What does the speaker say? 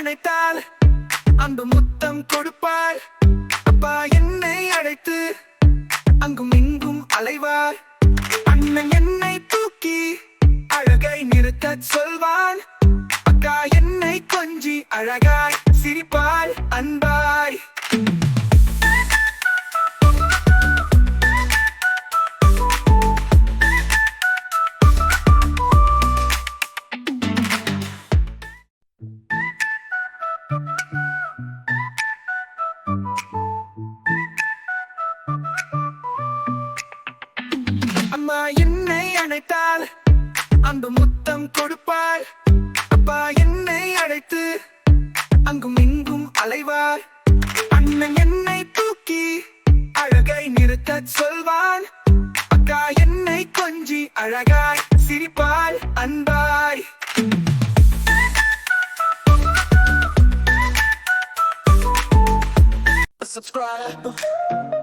அணைத்தால் அன்பு முத்தம் கொடுப்பாள் அப்பா என்னை அழைத்து அங்கும் இங்கும் அலைவார் அண்ணன் என்னை தூக்கி அழகை நிறுத்த சொல்வான். அக்கா என்னை கொஞ்சி அழகாய் சிரிப்பாள் அன்பாய். அம்மா என்னை அணைத்தால்? அன்பு முத்தம் கொடுப்பாள் அப்பா என்னை அழைத்து அங்கும் இங்கும் அலைவார். அண்ணன் என்னை தூக்கி அழகை நிறுத்த சொல்வான் அக்கா என்னை கொஞ்சி அழகாய் சிரிப்பாள் அன்பாய். Subscribe.